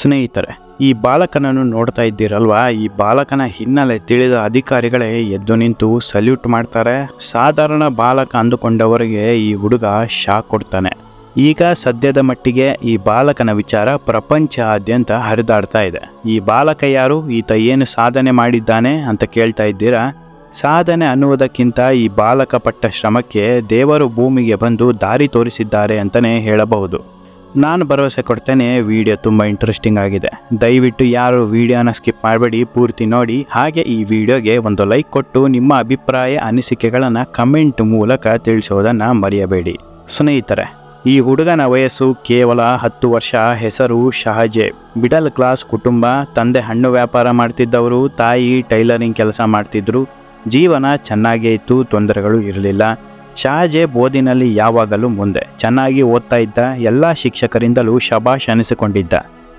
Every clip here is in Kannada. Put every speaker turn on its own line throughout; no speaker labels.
ಸ್ನೇಹಿತರೆ, ಈ ಬಾಲಕನನ್ನು ನೋಡ್ತಾ ಇದ್ದೀರಲ್ವಾ? ಈ ಬಾಲಕನ ಹಿನ್ನೆಲೆ ತಿಳಿದ ಅಧಿಕಾರಿಗಳೇ ಎದ್ದು ನಿಂತು ಸಲ್ಯೂಟ್ ಮಾಡ್ತಾರೆ. ಸಾಧಾರಣ ಬಾಲಕ ಅಂದುಕೊಂಡವರಿಗೆ ಈ ಹುಡುಗ ಶಾಕ್ ಕೊಡ್ತಾನೆ. ಈಗ ಸದ್ಯದ ಮಟ್ಟಿಗೆ ಈ ಬಾಲಕನ ವಿಚಾರ ಪ್ರಪಂಚಾದ್ಯಂತ ಹರಿದಾಡ್ತಾ ಇದೆ. ಈ ಬಾಲಕ ಯಾರು? ಈತ ಏನು ಸಾಧನೆ ಮಾಡಿದ್ದಾನೆ ಅಂತ ಕೇಳ್ತಾ ಇದ್ದೀರಾ? ಸಾಧನೆ ಅನ್ನುವುದಕ್ಕಿಂತ ಈ ಬಾಲಕ ಪಟ್ಟ ಶ್ರಮಕ್ಕೆ ದೇವರು ಭೂಮಿಗೆ ಬಂದು ದಾರಿ ತೋರಿಸಿದ್ದಾರೆ ಅಂತಲೇ ಹೇಳಬಹುದು. ನಾನು ಭರವಸೆ ಕೊಡ್ತೇನೆ ವಿಡಿಯೋ ತುಂಬ ಇಂಟ್ರೆಸ್ಟಿಂಗ್ ಆಗಿದೆ. ದಯವಿಟ್ಟು ಯಾರು ವಿಡಿಯೋನ ಸ್ಕಿಪ್ ಮಾಡಬೇಡಿ, ಪೂರ್ತಿ ನೋಡಿ. ಹಾಗೆ ಈ ವಿಡಿಯೋಗೆ ಒಂದು ಲೈಕ್ ಕೊಟ್ಟು, ನಿಮ್ಮ ಅಭಿಪ್ರಾಯ, ಅನಿಸಿಕೆಗಳನ್ನು ಕಮೆಂಟ್ ಮೂಲಕ ತಿಳಿಸೋದನ್ನು ಮರೆಯಬೇಡಿ. ಸ್ನೇಹಿತರೆ, ಈ ಹುಡುಗನ ವಯಸ್ಸು ಕೇವಲ ಹತ್ತು ವರ್ಷ, ಹೆಸರು ಶಹಜೆ. ಮಿಡಲ್ ಕ್ಲಾಸ್ ಕುಟುಂಬ, ತಂದೆ ಹಣ್ಣು ವ್ಯಾಪಾರ ಮಾಡ್ತಿದ್ದವರು, ತಾಯಿ ಟೈಲರಿಂಗ್ ಕೆಲಸ ಮಾಡ್ತಿದ್ರು. ಜೀವನ ಚೆನ್ನಾಗೇ ಇತ್ತು, ತೊಂದರೆಗಳು ಇರಲಿಲ್ಲ. ಶಹಜೇಬ್ ಓದಿನಲ್ಲಿ ಯಾವಾಗಲೂ ಮುಂದೆ. ಚೆನ್ನಾಗಿ ಓದ್ತಾ ಇದ್ದ ಎಲ್ಲ ಶಿಕ್ಷಕರಿಂದಲೂ ಶಬಾಷ್ ಅನಿಸಿಕೊಂಡಿದ್ದ.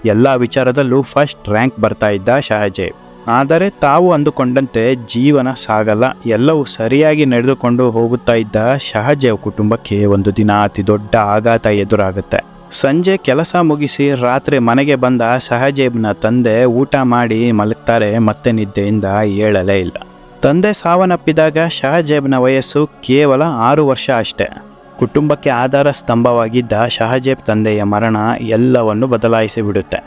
ಎಲ್ಲ ವಿಚಾರದಲ್ಲೂ ಫಸ್ಟ್ ರ್ಯಾಂಕ್ ಬರ್ತಾ ಇದ್ದ ಶಹಜೇಬ್ ಆದರೆ ತಾವು ಅಂದುಕೊಂಡಂತೆ ಜೀವನ ಸಾಗಲ್ಲ. ಎಲ್ಲವೂ ಸರಿಯಾಗಿ ನಡೆದುಕೊಂಡು ಹೋಗುತ್ತಾ ಇದ್ದ ಶಹಜೇವ್ ಕುಟುಂಬಕ್ಕೆ ಒಂದು ದಿನ ಅತಿ ದೊಡ್ಡ ಆಘಾತ ಎದುರಾಗುತ್ತೆ. ಸಂಜೆ ಕೆಲಸ ಮುಗಿಸಿ ರಾತ್ರಿ ಮನೆಗೆ ಬಂದ ಸಹಜೇಬ್ನ ತಂದೆ ಊಟ ಮಾಡಿ ಮಲಗ್ತಾರೆ ಮತ್ತೆ ನಿದ್ದೆಯಿಂದ ಏಳಲೇ ಇಲ್ಲ. ತಂದೆ ಸಾವನ್ನಪ್ಪಿದಾಗ ಶಹಜೇಬ್ನ ವಯಸ್ಸು ಕೇವಲ ಆರು ವರ್ಷ ಅಷ್ಟೇ. ಕುಟುಂಬಕ್ಕೆ ಆಧಾರ ಸ್ತಂಭವಾಗಿದ್ದ ಶಹಜೇಬ್ ತಂದೆಯ ಮರಣ ಎಲ್ಲವನ್ನು ಬದಲಾಯಿಸಿ ಬಿಡುತ್ತೆ.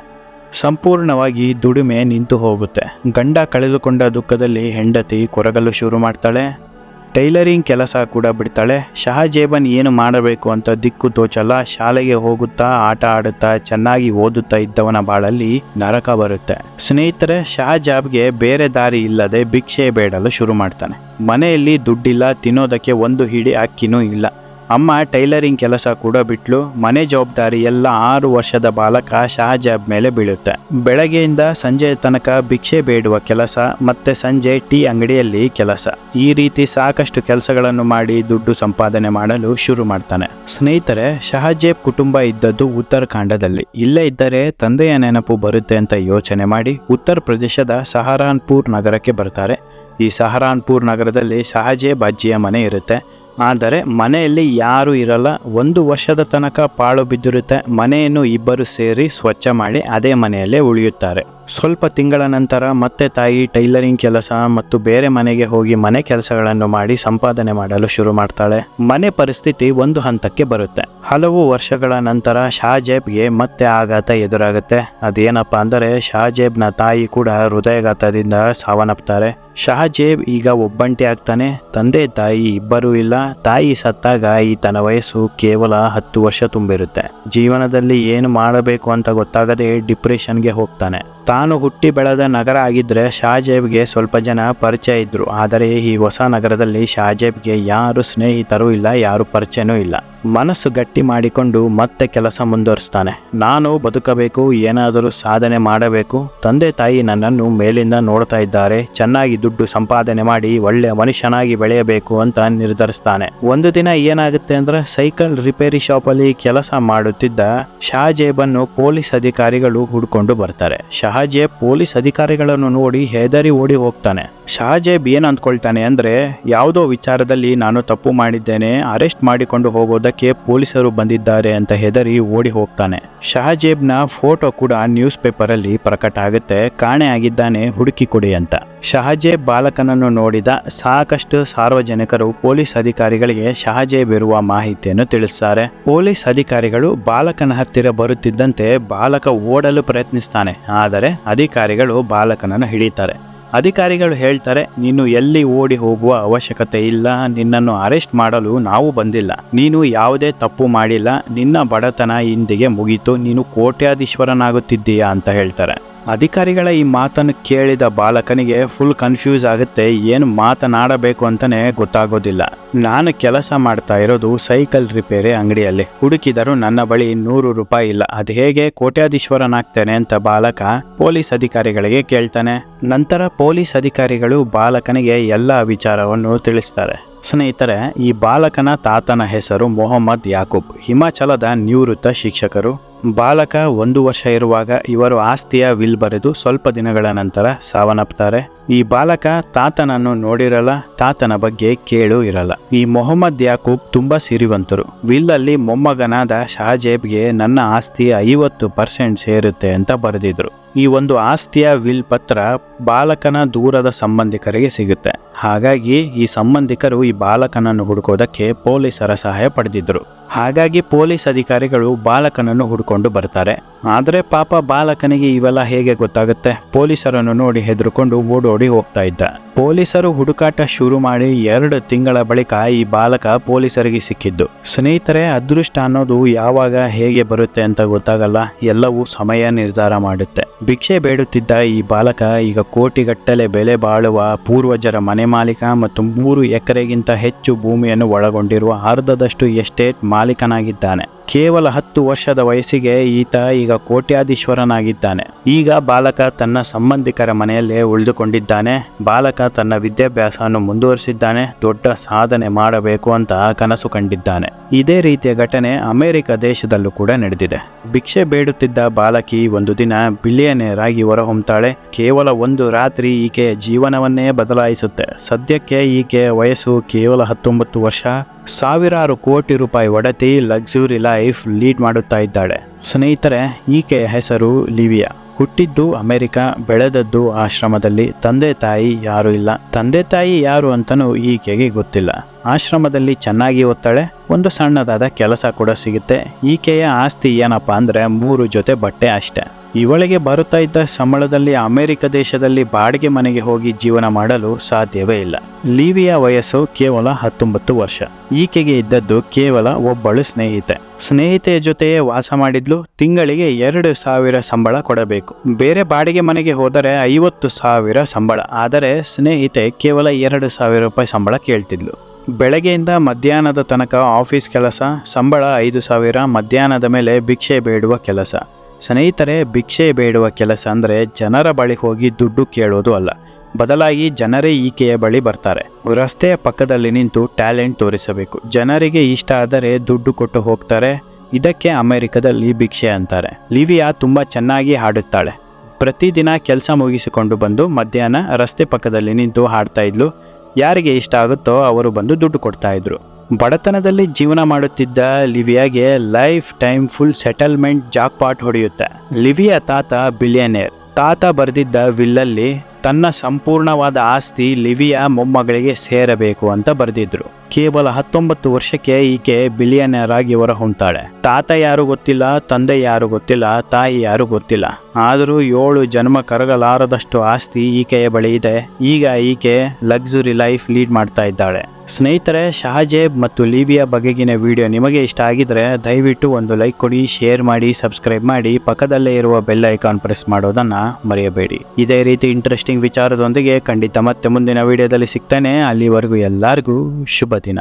ಸಂಪೂರ್ಣವಾಗಿ ದುಡಿಮೆ ನಿಂತು ಹೋಗುತ್ತೆ. ಗಂಡ ಕಳೆದುಕೊಂಡ ದುಃಖದಲ್ಲಿ ಹೆಂಡತಿ ಕೊರಗಲು ಶುರು ಮಾಡ್ತಾಳೆ. ಟೈಲರಿಂಗ್ ಕೆಲಸ ಕೂಡ ಬಿಡ್ತಾಳೆ. ಶಹಜೇಬನ್ ಏನು ಮಾಡಬೇಕು ಅಂತ ದಿಕ್ಕು ತೋಚಲ್ಲ. ಶಾಲೆಗೆ ಹೋಗುತ್ತಾ ಆಟ ಆಡುತ್ತಾ ಚೆನ್ನಾಗಿ ಓದುತ್ತಾ ಇದ್ದವನ ಬಾಳಲ್ಲಿ ನರಕ ಬರುತ್ತೆ. ಸ್ನೇಹಿತರೆ, ಶಹಜಾಬ್ಗೆ ಬೇರೆ ದಾರಿ ಇಲ್ಲದೆ ಭಿಕ್ಷೆ ಬೇಡಲು ಶುರು ಮಾಡ್ತಾನೆ. ಮನೆಯಲ್ಲಿ ದುಡ್ಡಿಲ್ಲ, ತಿನ್ನೋದಕ್ಕೆ ಒಂದು ಹಿಡಿ ಅಕ್ಕಿನೂ ಇಲ್ಲ. ಅಮ್ಮ ಟೈಲರಿಂಗ್ ಕೆಲಸ ಕೂಡ ಬಿಟ್ಲು. ಮನೆ ಜವಾಬ್ದಾರಿ ಎಲ್ಲ ಆರು ವರ್ಷದ ಬಾಲಕ ಶಹಜಾಬ್ ಮೇಲೆ ಬೀಳುತ್ತೆ. ಬೆಳಗ್ಗೆಯಿಂದ ಸಂಜೆ ತನಕ ಭಿಕ್ಷೆ ಬೇಡುವ ಕೆಲಸ, ಮತ್ತೆ ಸಂಜೆ ಟೀ ಅಂಗಡಿಯಲ್ಲಿ ಕೆಲಸ. ಈ ರೀತಿ ಸಾಕಷ್ಟು ಕೆಲಸಗಳನ್ನು ಮಾಡಿ ದುಡ್ಡು ಸಂಪಾದನೆ ಮಾಡಲು ಶುರು ಮಾಡ್ತಾನೆ. ಸ್ನೇಹಿತರೆ, ಶಹಜೇಬ್ ಕುಟುಂಬ ಇದ್ದದ್ದು ಉತ್ತರಾಖಂಡದಲ್ಲಿ. ಇಲ್ಲೇ ಇದ್ದರೆ ತಂದೆಯ ನೆನಪು ಬರುತ್ತೆ ಅಂತ ಯೋಚನೆ ಮಾಡಿ ಉತ್ತರ ಪ್ರದೇಶದ ಸಹರಾನ್ಪುರ್ ನಗರಕ್ಕೆ ಬರ್ತಾರೆ. ಈ ಸಹರಾನ್ಪುರ್ ನಗರದಲ್ಲಿ ಶಹಜೇಬ್ ಅಜ್ಜಿಯ ಮನೆ ಇರುತ್ತೆ. ಆದರೆ ಮನೆಯಲ್ಲಿ ಯಾರೂ ಇರಲ್ಲ. ಒಂದು ವರ್ಷದ ತನಕ ಪಾಳು ಬಿದ್ದಿರುತ್ತೆ. ಮನೆಯನ್ನು ಇಬ್ಬರು ಸೇರಿ ಸ್ವಚ್ಛ ಮಾಡಿ ಅದೇ ಮನೆಯಲ್ಲೇ ಉಳಿಯುತ್ತಾರೆ. ಸ್ವಲ್ಪ ತಿಂಗಳ ನಂತರ ಮತ್ತೆ ತಾಯಿ ಟೈಲರಿಂಗ್ ಕೆಲಸ ಮತ್ತು ಬೇರೆ ಮನೆಗೆ ಹೋಗಿ ಮನೆ ಕೆಲಸಗಳನ್ನು ಮಾಡಿ ಸಂಪಾದನೆ ಮಾಡಲು ಶುರು ಮಾಡ್ತಾಳೆ. ಮನೆ ಪರಿಸ್ಥಿತಿ ಒಂದು ಹಂತಕ್ಕೆ ಬರುತ್ತೆ. ಹಲವು ವರ್ಷಗಳ ನಂತರ ಶಾಜೇಬ್ಗೆ ಮತ್ತೆ ಆಘಾತ ಎದುರಾಗುತ್ತೆ. ಅದೇನಪ್ಪ ಅಂದರೆ ಶಾಜೇಬ್ನ ತಾಯಿ ಕೂಡ ಹೃದಯಘಾತದಿಂದ ಸಾವನ್ನಪ್ತಾರೆ. ಶಹಜೇಬ್ ಈಗ ಒಬ್ಬಂಟಿ ಆಗ್ತಾನೆ. ತಂದೆ, ತಾಯಿ ಇಬ್ಬರೂ ಇಲ್ಲ. ತಾಯಿ ಸತ್ತಾಗ ಈತನ ವಯಸ್ಸು ಕೇವಲ ಹತ್ತು ವರ್ಷ ತುಂಬಿರುತ್ತೆ. ಜೀವನದಲ್ಲಿ ಏನು ಮಾಡಬೇಕು ಅಂತ ಗೊತ್ತಾಗದೆ ಡಿಪ್ರೆಷನ್ಗೆ ಹೋಗ್ತಾನೆ. ತಾನು ಹುಟ್ಟಿ ಬೆಳೆದ ನಗರ ಆಗಿದ್ರೆ ಶಾಜೇಬ್ಗೆ ಸ್ವಲ್ಪ ಜನ ಪರಿಚಯ ಇದ್ರು. ಆದರೆ ಈ ಹೊಸ ನಗರದಲ್ಲಿ ಶಹಜೇಬ್ಗೆ ಯಾರು ಸ್ನೇಹಿತರು ಇಲ್ಲ, ಯಾರು ಪರಿಚಯನೂ ಇಲ್ಲ. ಮನಸ್ಸು ಗಟ್ಟಿ ಮಾಡಿಕೊಂಡು ಮತ್ತೆ ಕೆಲಸ ಮುಂದುವರಿಸ್ತಾನೆ. ನಾನು ಬದುಕಬೇಕು, ಏನಾದರೂ ಸಾಧನೆ ಮಾಡಬೇಕು. ತಂದೆ ತಾಯಿ ನನ್ನನ್ನು ಮೇಲಿಂದ ನೋಡ್ತಾ ಇದ್ದಾರೆ. ಚೆನ್ನಾಗಿ ದುಡ್ಡು ಸಂಪಾದನೆ ಮಾಡಿ ಒಳ್ಳೆಯ ಮನುಷ್ಯನಾಗಿ ಬೆಳೆಯಬೇಕು ಅಂತ ನಿರ್ಧರಿಸ್ತಾನೆ. ಒಂದು ದಿನ ಏನಾಗುತ್ತೆ ಅಂದ್ರೆ ಸೈಕಲ್ ರಿಪೇರಿ ಶಾಪಲ್ಲಿ ಕೆಲಸ ಮಾಡುತ್ತಿದ್ದ ಶಹಜೇಬನ್ನು ಪೊಲೀಸ್ ಅಧಿಕಾರಿಗಳು ಹುಡ್ಕೊಂಡು ಬರ್ತಾರೆ. ಶಹಜೇಬ್ ಪೊಲೀಸ್ ಅಧಿಕಾರಿಗಳನ್ನು ನೋಡಿ ಹೆದರಿ ಓಡಿ ಹೋಗ್ತಾನೆ. ಶಹಜೇಬ್ ಏನ್ ಅಂದ್ಕೊಳ್ತಾನೆ ಅಂದ್ರೆ, ಯಾವುದೋ ವಿಚಾರದಲ್ಲಿ ನಾನು ತಪ್ಪು ಮಾಡಿದ್ದೇನೆ, ಅರೆಸ್ಟ್ ಮಾಡಿಕೊಂಡು ಹೋಗೋದಕ್ಕೆ ಪೊಲೀಸರು ಬಂದಿದ್ದಾರೆ ಅಂತ ಹೆದರಿ ಓಡಿ ಹೋಗ್ತಾನೆ. ಶಹಜೇಬ್ನ ಫೋಟೋ ಕೂಡ ನ್ಯೂಸ್ ಪೇಪರ್ ಅಲ್ಲಿ ಪ್ರಕಟ ಆಗುತ್ತೆ. ಕಾಣೆ ಆಗಿದ್ದಾನೆ, ಹುಡುಕಿ ಕೊಡಿ ಅಂತ. ಶಹಜೇಬ್ ಬಾಲಕನನ್ನು ನೋಡಿದ ಸಾಕಷ್ಟು ಸಾರ್ವಜನಿಕರು ಪೊಲೀಸ್ ಅಧಿಕಾರಿಗಳಿಗೆ ಶಹಜೇಬ್ ಇರುವ ಮಾಹಿತಿಯನ್ನು ತಿಳಿಸ್ತಾರೆ. ಪೊಲೀಸ್ ಅಧಿಕಾರಿಗಳು ಬಾಲಕನ ಹತ್ತಿರ ಬರುತ್ತಿದ್ದಂತೆ ಬಾಲಕ ಓಡಲು ಪ್ರಯತ್ನಿಸ್ತಾನೆ. ಆದರೆ ಅಧಿಕಾರಿಗಳು ಬಾಲಕನನ್ನು ಹಿಡಿತಾರೆ. ಅಧಿಕಾರಿಗಳು ಹೇಳ್ತಾರೆ, ನೀನು ಎಲ್ಲಿ ಓಡಿ ಹೋಗುವ ಅವಶ್ಯಕತೆ ಇಲ್ಲ, ನಿನ್ನನ್ನು ಅರೆಸ್ಟ್ ಮಾಡಲು ನಾವು ಬಂದಿಲ್ಲ. ನೀನು ಯಾವುದೇ ತಪ್ಪು ಮಾಡಿಲ್ಲ, ನಿನ್ನ ಬಡತನ ಇಂದಿಗೆ ಮುಗೀತು, ನೀನು ಕೋಟ್ಯಾಧೀಶ್ವರನಾಗುತ್ತಿದ್ದೀಯಾ ಅಂತ ಹೇಳ್ತಾರೆ. ಅಧಿಕಾರಿಗಳ ಈ ಮಾತನ್ನು ಕೇಳಿದ ಬಾಲಕನಿಗೆ ಫುಲ್ ಕನ್ಫ್ಯೂಸ್ ಆಗುತ್ತೆ, ಏನು ಮಾತನಾಡಬೇಕು ಅಂತಾನೆ ಗೊತ್ತಾಗೋದಿಲ್ಲ. ನಾನು ಕೆಲಸ ಮಾಡ್ತಾ ಇರೋದು ಸೈಕಲ್ ರಿಪೇರಿ ಅಂಗಡಿಯಲ್ಲಿ. ಹುಡುಕಿದರೂ ನನ್ನ ಬಳಿ ನೂರು ರೂಪಾಯಿ ಇಲ್ಲ. ಅದು ಹೇಗೆ ಕೋಟ್ಯಾಧೀಶ್ವರನಾಗ್ತೇನೆ ಅಂತ ಬಾಲಕ ಪೊಲೀಸ್ ಅಧಿಕಾರಿಗಳಿಗೆ ಕೇಳ್ತಾನೆ. ನಂತರ ಪೊಲೀಸ್ ಅಧಿಕಾರಿಗಳು ಬಾಲಕನಿಗೆ ಎಲ್ಲ ವಿಚಾರವನ್ನು ತಿಳಿಸ್ತಾರೆ. ಸ್ನೇಹಿತರೆ, ಈ ಬಾಲಕನ ತಾತನ ಹೆಸರು ಮೊಹಮ್ಮದ್ ಯಾಕೂಬ್. ಹಿಮಾಚಲದ ನಿವೃತ್ತ ಶಿಕ್ಷಕರು. ಬಾಲಕ ಒಂದು ವರ್ಷ ಇರುವಾಗ ಇವರು ಆಸ್ತಿಯ ವಿಲ್ ಬರೆದು ಸ್ವಲ್ಪ ದಿನಗಳ ನಂತರ ಸಾವನ್ನಪ್ತಾರೆ. ಈ ಬಾಲಕ ತಾತನನ್ನು ನೋಡಿರಲ್ಲ, ತಾತನ ಬಗ್ಗೆ ಕೇಳು ಇರಲ್ಲ. ಈ ಮೊಹಮ್ಮದ್ ಯಾಕೂಬ್ ತುಂಬಾ ಸಿರಿವಂತರು. ವಿಲ್ ಅಲ್ಲಿ ಮೊಮ್ಮಗನಾದ ಶಹಜೇಬ್ಗೆ ನನ್ನ ಆಸ್ತಿ ಐವತ್ತು ಪರ್ಸೆಂಟ್ ಸೇರುತ್ತೆ ಅಂತ ಬರೆದಿದ್ರು. ಈ ಒಂದು ಆಸ್ತಿಯ ವಿಲ್ ಪತ್ರ ಬಾಲಕನ ದೂರದ ಸಂಬಂಧಿಕರಿಗೆ ಸಿಗುತ್ತೆ. ಹಾಗಾಗಿ ಈ ಸಂಬಂಧಿಕರು ಈ ಬಾಲಕನನ್ನು ಹುಡುಕೋದಕ್ಕೆ ಪೊಲೀಸರ ಸಹಾಯ ಪಡೆದಿದ್ದರು. ಹಾಗಾಗಿ ಪೊಲೀಸ್ ಅಧಿಕಾರಿಗಳು ಬಾಲಕನನ್ನು ಹುಡ್ಕೊಂಡು ಬರ್ತಾರೆ. ಆದರೆ ಪಾಪ ಬಾಲಕನಿಗೆ ಇವೆಲ್ಲ ಹೇಗೆ ಗೊತ್ತಾಗುತ್ತೆ? ಪೊಲೀಸರನ್ನು ನೋಡಿ ಹೆದರ್ಕೊಂಡು ಓಡೋಡಿ ಹೋಗ್ತಾ ಇದ್ದ. ಪೊಲೀಸರು ಹುಡುಕಾಟ ಶುರು ಮಾಡಿ ಎರಡು ತಿಂಗಳ ಬಳಿಕ ಈ ಬಾಲಕ ಪೊಲೀಸರಿಗೆ ಸಿಕ್ಕಿದ್ದು. ಸ್ನೇಹಿತರೆ, ಅದೃಷ್ಟ ಅನ್ನೋದು ಯಾವಾಗ ಹೇಗೆ ಬರುತ್ತೆ ಅಂತ ಗೊತ್ತಾಗಲ್ಲ. ಎಲ್ಲವೂ ಸಮಯ ನಿರ್ಧಾರ ಮಾಡುತ್ತೆ. ಭಿಕ್ಷೆ ಬೇಡುತ್ತಿದ್ದ ಈ ಬಾಲಕ ಈಗ ಕೋಟಿಗಟ್ಟಲೆ ಬೆಲೆ ಬಾಳುವ ಪೂರ್ವಜರ ಮನೆ ಮಾಲೀಕ ಮತ್ತು ಮೂರು ಎಕರೆಗಿಂತ ಹೆಚ್ಚು ಭೂಮಿಯನ್ನು ಒಳಗೊಂಡಿರುವ ಅರ್ಧದಷ್ಟು ಎಸ್ಟೇಟ್ ಮಾಲೀಕನಾಗಿದ್ದಾನೆ. ಕೇವಲ ಹತ್ತು ವರ್ಷದ ವಯಸ್ಸಿಗೆ ಈತ ಈಗ ಕೋಟ್ಯಾಧೀಶ್ವರನಾಗಿದ್ದಾನೆ. ಈಗ ಬಾಲಕ ತನ್ನ ಸಂಬಂಧಿಕರ ಮನೆಯಲ್ಲೇ ಉಳಿದುಕೊಂಡಿದ್ದಾನೆ. ಬಾಲಕ ತನ್ನ ವಿದ್ಯಾಭ್ಯಾಸವನ್ನು ಮುಂದುವರಿಸಿದ್ದಾನೆ. ದೊಡ್ಡ ಸಾಧನೆ ಮಾಡಬೇಕು ಅಂತ ಕನಸು ಕಂಡಿದ್ದಾನೆ. ಇದೇ ರೀತಿಯ ಘಟನೆ ಅಮೆರಿಕ ದೇಶದಲ್ಲೂ ಕೂಡ ನಡೆದಿದೆ. ಭಿಕ್ಷೆ ಬೇಡುತ್ತಿದ್ದ ಬಾಲಕಿ ಒಂದು ದಿನ ಬಿಲಿಯನೇರ್ ಆಗಿ ಹೊರಹೊಮ್ತಾಳೆ ಕೇವಲ ಒಂದು ರಾತ್ರಿ ಈಕೆಯ ಜೀವನವನ್ನೇ ಬದಲಾಯಿಸುತ್ತೆ. ಸದ್ಯಕ್ಕೆ ಈಕೆಯ ವಯಸ್ಸು ಕೇವಲ ಹತ್ತೊಂಬತ್ತು ವರ್ಷ. ಸಾವಿರಾರು ಕೋಟಿ ರೂಪಾಯಿ ಒಡತಿ ಲಕ್ಸುರಿ ಲೈಫ್ ಲೀಡ್ ಮಾಡುತ್ತಾ ಇದ್ದಾಳೆ. ಸ್ನೇಹಿತರೆ, ಈಕೆಯ ಹೆಸರು ಲಿವಿಯಾ. ಹುಟ್ಟಿದ್ದು ಅಮೆರಿಕ, ಬೆಳೆದದ್ದು ಆಶ್ರಮದಲ್ಲಿ. ತಂದೆ ತಾಯಿ ಯಾರು ಇಲ್ಲ. ತಂದೆ ತಾಯಿ ಯಾರು ಅಂತನೂ ಈಕೆಗೆ ಗೊತ್ತಿಲ್ಲ. ಆಶ್ರಮದಲ್ಲಿ ಚೆನ್ನಾಗಿ ಓದ್ತಾಳೆ. ಒಂದು ಸಣ್ಣದಾದ ಕೆಲಸ ಕೂಡ ಸಿಗುತ್ತೆ. ಈಕೆಯ ಆಸ್ತಿ ಏನಪ್ಪಾ ಅಂದ್ರೆ ಮೂರು ಜೊತೆ ಬಟ್ಟೆ ಅಷ್ಟೆ. ಇವಳಿಗೆ ಬರುತ್ತಾ ಇದ್ದ ಸಂಬಳದಲ್ಲಿ ಅಮೆರಿಕ ದೇಶದಲ್ಲಿ ಬಾಡಿಗೆ ಮನೆಗೆ ಹೋಗಿ ಜೀವನ ಮಾಡಲು ಸಾಧ್ಯವೇ ಇಲ್ಲ. ಲೀವಿಯ ವಯಸ್ಸು ಕೇವಲ ಹತ್ತೊಂಬತ್ತು ವರ್ಷ. ಈಕೆಗೆ ಇದ್ದದ್ದು ಕೇವಲ ಒಬ್ಬಳು ಸ್ನೇಹಿತೆ. ಸ್ನೇಹಿತೆಯ ಜೊತೆಯೇ ವಾಸ ಮಾಡಿದ್ಲು, ತಿಂಗಳಿಗೆ ಎರಡು ಸಾವಿರ ಸಂಬಳ ಕೊಡಬೇಕು. ಬೇರೆ ಬಾಡಿಗೆ ಮನೆಗೆ ಹೋದರೆ ಐವತ್ತು ಸಾವಿರ ಸಂಬಳ, ಆದರೆ ಸ್ನೇಹಿತೆ ಕೇವಲ ಎರಡು ಸಾವಿರ ರೂಪಾಯಿ ಸಂಬಳ ಕೇಳ್ತಿದ್ಲು. ಬೆಳಗ್ಗೆಯಿಂದ ಮಧ್ಯಾಹ್ನದ ತನಕ ಆಫೀಸ್ ಕೆಲಸ, ಸಂಬಳ ಐದು ಸಾವಿರ, ಮಧ್ಯಾಹ್ನದ ಮೇಲೆ ಭಿಕ್ಷೆ ಬೇಡುವ ಕೆಲಸ. ಸ್ನೇಹಿತರೆ, ಭಿಕ್ಷೆ ಬೇಡುವ ಕೆಲಸ ಅಂದರೆ ಜನರ ಬಳಿ ಹೋಗಿ ದುಡ್ಡು ಕೇಳೋದು ಅಲ್ಲ. ಬದಲಾಗಿ ಜನರೇ ಈಕೆಯ ಬಳಿ ಬರ್ತಾರೆ. ರಸ್ತೆಯ ಪಕ್ಕದಲ್ಲಿ ನಿಂತು ಟ್ಯಾಲೆಂಟ್ ತೋರಿಸಬೇಕು. ಜನರಿಗೆ ಇಷ್ಟ ಆದರೆ ದುಡ್ಡು ಕೊಟ್ಟು ಹೋಗ್ತಾರೆ. ಇದಕ್ಕೆ ಅಮೆರಿಕದಲ್ಲಿ ಭಿಕ್ಷೆ ಅಂತಾರೆ. ಲಿವಿಯಾ ತುಂಬ ಚೆನ್ನಾಗಿ ಹಾಡುತ್ತಾಳೆ. ಪ್ರತಿದಿನ ಕೆಲಸ ಮುಗಿಸಿಕೊಂಡು ಬಂದು ಮಧ್ಯಾಹ್ನ ರಸ್ತೆ ಪಕ್ಕದಲ್ಲಿ ನಿಂತು ಹಾಡ್ತಾ ಇದ್ಲು. ಯಾರಿಗೆ ಇಷ್ಟ ಆಗುತ್ತೋ ಅವರು ಬಂದು ದುಡ್ಡು ಕೊಡ್ತಾ ಇದ್ರು. ಬಡತನದಲ್ಲಿ ಜೀವನ ಮಾಡುತ್ತಿದ್ದ ಲಿವಿಯಾಗೆ life time full settlement jackpot ಹೊಡೆಯುತ್ತೆ. Livia ತಾತ ಬಿಲಿಯನೇರ್. ತಾತ ಬರೆದಿದ್ದ ವಿಲ್ಲಲ್ಲಿ, ತನ್ನ ಸಂಪೂರ್ಣವಾದ ಆಸ್ತಿ ಲಿವಿಯಾ ಮೊಮ್ಮಗಳಿಗೆ ಸೇರಬೇಕು ಅಂತ ಬರೆದಿದ್ರು. ಕೇವಲ ಹತ್ತೊಂಬತ್ತು ವರ್ಷಕ್ಕೆ ಈಕೆ ಬಿಲಿಯನರ್ ಆಗಿ ಹೊರಹೊಮ್ತಾಳೆ. ತಾತ ಯಾರು ಗೊತ್ತಿಲ್ಲ, ತಂದೆ ಯಾರು ಗೊತ್ತಿಲ್ಲ, ತಾಯಿ ಯಾರು ಗೊತ್ತಿಲ್ಲ. ಆದರೂ ಏಳು ಜನ್ಮ ಕರಗಲಾರದಷ್ಟು ಆಸ್ತಿ ಈಕೆಯ ಬಳಿ ಇದೆ. ಈಗ ಈಕೆ ಲಕ್ಸುರಿ ಲೈಫ್ ಲೀಡ್ ಮಾಡ್ತಾ ಇದ್ದಾಳೆ. ಸ್ನೇಹಿತರೆ, ಶಹಜೇಬ್ ಮತ್ತು ಲಿಬಿಯಾ ಬಗೆಗಿನ ವಿಡಿಯೋ ನಿಮಗೆ ಇಷ್ಟ ಆಗಿದ್ರೆ ದಯವಿಟ್ಟು ಒಂದು ಲೈಕ್ ಕೊಡಿ, ಶೇರ್ ಮಾಡಿ, ಸಬ್ಸ್ಕ್ರೈಬ್ ಮಾಡಿ, ಪಕ್ಕದಲ್ಲೇ ಇರುವ ಬೆಲ್ ಐಕಾನ್ ಪ್ರೆಸ್ ಮಾಡೋದನ್ನ ಮರೆಯಬೇಡಿ. ಇದೇ ರೀತಿ ಇಂಟ್ರೆಸ್ಟಿಂಗ್ ವಿಚಾರದೊಂದಿಗೆ ಖಂಡಿತ ಮತ್ತೆ ಮುಂದಿನ ವಿಡಿಯೋದಲ್ಲಿ ಸಿಗ್ತೇನೆ. ಅಲ್ಲಿವರೆಗೂ ಎಲ್ಲರಿಗೂ ಶುಭ ದಿನ